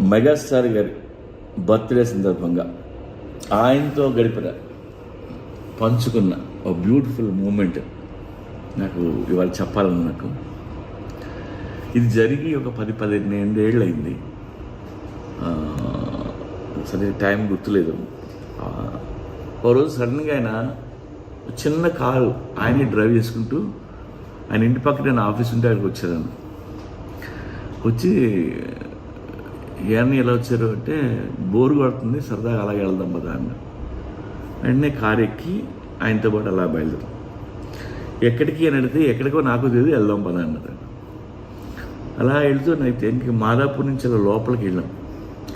Megastar గారి birthday సందర్భంగా ఆయనతో గడిపిన పంచుకున్న ఒక బ్యూటిఫుల్ మూమెంట్ నాకు ఇవాళ చెప్పాలని నాకు. ఇది జరిగి ఒక పది పదిహేను ఏళ్ళు అయింది. సరే టైం గుర్తులేదు. ఒక ఓ రోజు సడన్గా ఆయన చిన్న కారు ఆయనే డ్రైవ్ చేసుకుంటూ ఆయన ఇంటి పక్కన నేను ఆఫీస్ ఉంటే అక్కడికి వచ్చాను వచ్చి ఏమని ఎలా వచ్చారు అంటే బోరు కొడుతుంది సరదాగా అలాగే వెళ్దాం పదా అన్న వెంటనే కారు ఎక్కి ఆయనతో పాటు అలా బయలుదేరు. ఎక్కడికి అని అడిగితే ఎక్కడికో నాకు తెలియదు వెళ్దాం పదా అన్నది. అలా వెళ్తూ అయితే ఇంక మాదాపూర్ నుంచి అలా లోపలికి వెళ్ళాం.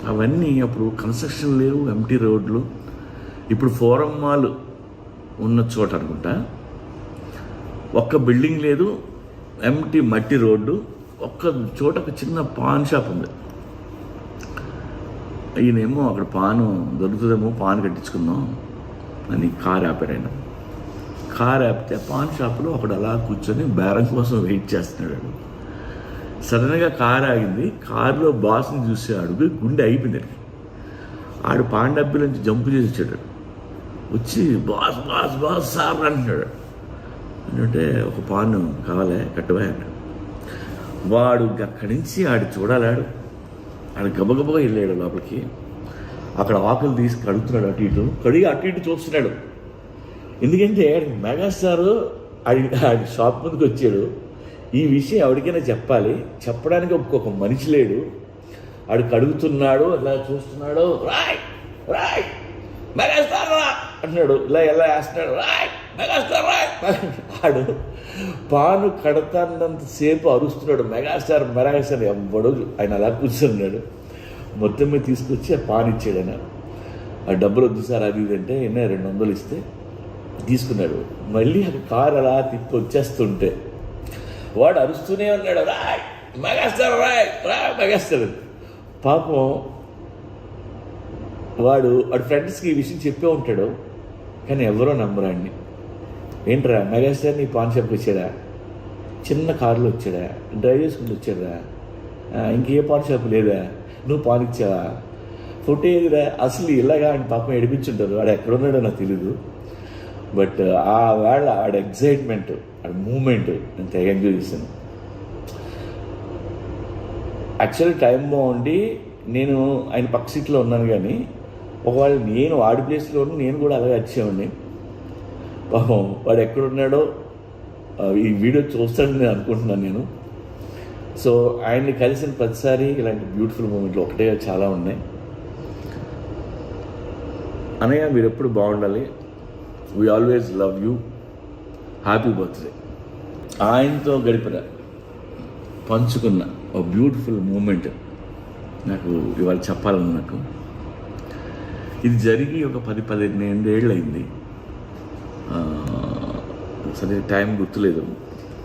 అవన్నీ అప్పుడు కన్స్ట్రక్షన్ లేవు ఎంటీ రోడ్లు. ఇప్పుడు ఫోరం మాల్ ఉన్న చోట అనుకుంటా. ఒక్క బిల్డింగ్ లేదు ఎంటీ మట్టి రోడ్డు. ఒక్క చోట ఒక చిన్న పాన్ షాప్ ఉంది. ఈయనేమో అక్కడ పాను దొరుకుతుందేమో పాన్ కట్టించుకుందాం అని కార్ ఆపారు ఆయన. కార్ ఆపితే పాన్ షాప్లో అక్కడ అలా కూర్చొని బేరం కోసం వెయిట్ చేస్తున్నాడు సడన్గా కార్ ఆగింది. కారులో బాస్ని చూసాడు గుండె అయిపోయింది ఆడు పాన్ డబ్బి నుంచి జంపు చేసి వచ్చాడు. వచ్చి బాస్ బాస్ బాస్ సార్ అంటున్నాడు. అంటే ఒక పాను కావాలే కట్టువా? వాడు అక్కడి నుంచి ఆడు చూడాలాడు ఆయన గబగబగా వెళ్ళాడు లోపలికి. అక్కడ ఆకులు తీసి కడుగుతున్నాడు అటు ఇటు. కడిగి అటు ఇటు చూస్తున్నాడు. ఎందుకంటే మెగాస్టార్ ఆడి ఆడి షాప్ ముందుకు వచ్చాడు. ఈ విషయం ఎవరికైనా చెప్పాలి. చెప్పడానికి ఒక్కొక్క మనిషి లేడు. ఆడు కడుగుతున్నాడు అలా చూస్తున్నాడు. రాయ్! రాయ్! మెగాస్టార్ రా! అంటున్నాడు ఇలా ఎలా వేస్తున్నాడు. రాయ్! మెగాస్టార్ రాయ్ ఆడు పాను కడతానంతసేపు అరుస్తున్నాడు. మెగాస్టార్ మెగాస్టార్ ఎవ్వడు ఆయన అలా కూర్చున్నాడు. మొత్తం మీద తీసుకొచ్చి ఆ పాన్ ఇచ్చాడు ఆయన. ఆ డబ్బులు వద్దు సార్ అది ఇది అంటే ఎన్నో రెండు వందలు ఇస్తే తీసుకున్నాడు. మళ్ళీ ఆ కారు అలా తిప్పి వచ్చేస్తుంటే వాడు అరుస్తూనే ఉన్నాడు. రాయ్ మెగాస్టార్ రాయ్ రాయ్ మెగాస్టార్ పాపం వాడు వాడి ఫ్రెండ్స్కి ఈ విషయం చెప్పే ఉంటాడు కానీ ఎవరో నమ్మరాన్ని ఏంట్రా? మెగాస్టార్ నీ పాన్ షాప్కి వచ్చాడా చిన్న కారులో వచ్చాడా? డ్రైవ్ చేసుకుంటూ వచ్చాడా? ఇంకే పాన్ షాప్ లేదా? నువ్వు పాన్ ఇచ్చావా? ఫోటో ఏదిరా? అసలు ఇలాగా ఆయన పాపం ఎడిపించుంటారు వాడు ఎక్కడున్నాడో నాకు తెలీదు. బట్ ఆ వేళ ఆడ ఎగ్జైట్మెంట్ ఆడ మూమెంట్ నేను తెగ ఎంజాయ్ చేశాను. యాక్చువల్ టైం బాగుండి నేను ఆయన పక్క సీట్లో ఉన్నాను కానీ ఒకవేళ నేను వాడి ప్లేస్లో నేను కూడా అలాగే వచ్చేవాడిని. పాపం వాడు ఎక్కడున్నాడో ఈ వీడియో చూస్తాడని నేను అనుకుంటున్నాను నేను. సో ఆయన్ని కలిసిన ప్రతిసారి ఇలాంటి బ్యూటిఫుల్ మూమెంట్లు ఒకటే చాలా ఉన్నాయి. అనయ్య మీరు ఎప్పుడు బాగుండాలి? We always love you happy birthday ఆయనతో గడిపిన పంచుకున్న ఓ బ్యూటిఫుల్ మూమెంట్ నాకు ఇవాళ చెప్పాలని నాకు ఇది జరిగి ఒక పది పదిహేను ఏళ్ళు అయింది సరే టైం గుర్తులేదు.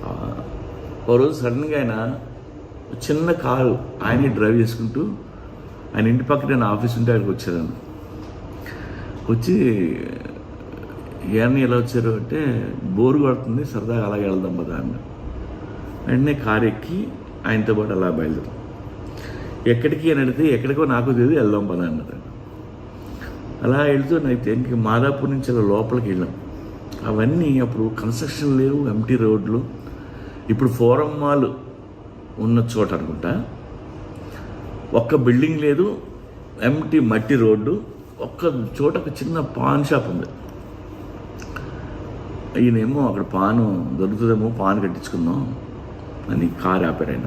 ఒక ఓ రోజు సడన్గా ఆయన చిన్న కారు ఆయనే డ్రైవ్ చేసుకుంటూ ఆయన ఇంటి పక్కన నేను ఆఫీస్ ఉంటే ఆయనకు వచ్చాను వచ్చి ఏమన్నా ఎలా వచ్చారు అంటే బోరు కొడుతుంది సరదాగా అలాగే వెళ్దాం పదా అన్న వెంటనే కారు ఎక్కి ఆయనతో పాటు అలా బయలుదేరాం. ఎక్కడికి అని అడిగితే ఎక్కడికో నాకు తెలియదు వెళ్దాం పదా అన్నది. అలా వెళ్తూ నైతే ఇంక మాదాపూర్ నుంచి అలా లోపలికి వెళ్ళాం. అవన్నీ అప్పుడు కన్స్ట్రక్షన్ లేవు ఎంటీ రోడ్లు. ఇప్పుడు ఫోరం మాల్ ఉన్న చోట అనుకుంటా. ఒక్క బిల్డింగ్ లేదు ఎంటీ మట్టి రోడ్డు. ఒక్క చోట ఒక చిన్న పాన్ షాప్ ఉంది. ఈయనేమో అక్కడ పాను దొరుకుతుందేమో పాన్ కట్టించుకుందాం అని కార్ ఆపాడు ఆయన.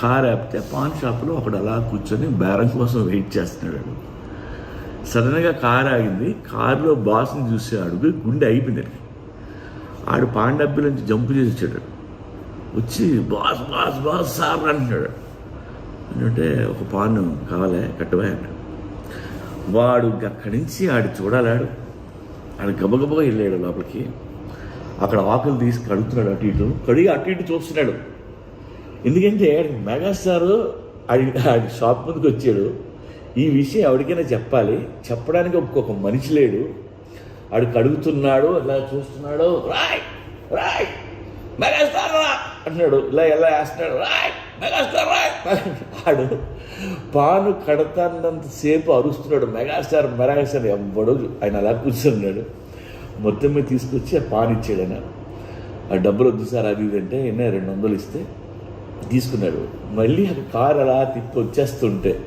కార్ ఆపితే పాన్ షాప్లో ఒకడు అలా కూర్చొని బేరం కోసం వెయిట్ చేస్తున్నాడు సడన్గా కారు ఆగింది. కారులో బాస్ని అడుగు గుండె అయిపోయింది ఆడు పాన్ నుంచి జంపు చేసి వచ్చాడు. వచ్చి బాస్ బాస్ బాస్ సార్ అంటున్నాడు. అంటే ఒక పాన్ కావాలే కట్టువా అన్నాడు వాడు అక్కడి నుంచి ఆడు చూడాలాడు ఆడు. గబగబగా వెళ్ళాడు లోపలికి. అక్కడ ఆకులు తీసి కడుగుతున్నాడు అటు ఇటు. కడిగి అటు ఇటు చూస్తున్నాడు. ఎందుకంటే మెగాస్టార్ ఆడి ఆడి షాప్ ముందుకు వచ్చాడు. ఈ విషయం ఎవరికైనా చెప్పాలి. చెప్పడానికి ఒక్కొక్క మనిషి లేడు. ఆడు కడుగుతున్నాడు ఎలా చూస్తున్నాడు రాయ్ రాయ్ మెగాస్టార్ రా అంటున్నాడు. ఇలా ఎలా వేస్తున్నాడు రాయ్ మెగాస్టార్ రాయ్ ఆడు పాను కడతానంతసేపు అరుస్తున్నాడు మెగాస్టార్ మెగాస్టార్ ఎవ్వడు ఆయన అలా కూర్చున్నాడు. మొత్తం మీద తీసుకొచ్చి ఆ పాన్ ఇచ్చాడు ఆయన. ఆ డబ్బులు వద్దు సార్ అది ఇది అంటే ఎన్న రెండు వందలు ఇస్తే తీసుకున్నాడు. మళ్ళీ ఆ కారు అలా తిప్పి వచ్చేస్తుంటే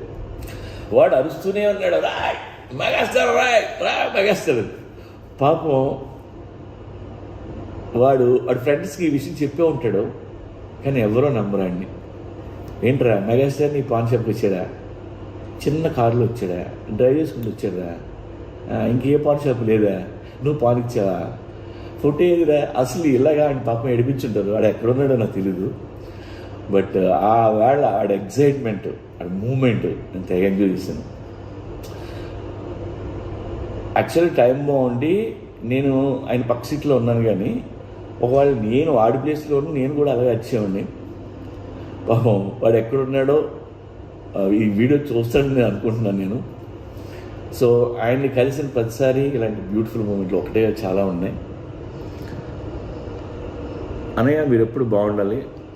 వాడు అరుస్తూనే ఉన్నాడు. రాయ్ మెగాస్టార్ రాయ్ రా మెగాస్టార్ పాపం వాడు వాడి ఫ్రెండ్స్కి ఈ విషయం చెప్పే ఉంటాడు కానీ ఎవరో నమ్మరాన్ని ఏంట్రా మెగాస్టార్ నీ పాన్ షాప్కి వచ్చాడా? చిన్న కారులో వచ్చాడా? డ్రైవ్ చేసుకుంటూ వచ్చాడా? ఇంకే పాన్ షాప్ లేదా? నువ్వు పాన్ ఇచ్చావా? ఫోటో ఏదిరా? అసలు ఇలాగా ఆయన పాపం ఏడిపించుంటారు. వాడు ఎక్కడున్నాడో నాకు తెలీదు. బట్ ఆ వేళ ఆడ ఎగ్జైట్మెంట్ ఆడ మూమెంట్ నేను తెగ ఎంజాయ్ చేశాను. యాక్చువల్ టైం బాగుండి నేను ఆయన పక్క సీట్లో ఉన్నాను కానీ ఒకవేళ నేను వాడి ప్లేస్లో నేను కూడా అలాగే వచ్చేవాడిని. పాపం వాడు ఎక్కడున్నాడో ఈ వీడియో చూస్తాడని నేను అనుకుంటున్నాను నేను. సో ఆయన్ని కలిసిన ప్రతిసారి ఇలాంటి బ్యూటిఫుల్ మూమెంట్లు ఒకటే చాలా ఉన్నాయి. అనయ్య మీరు ఎప్పుడు బాగుండాలి?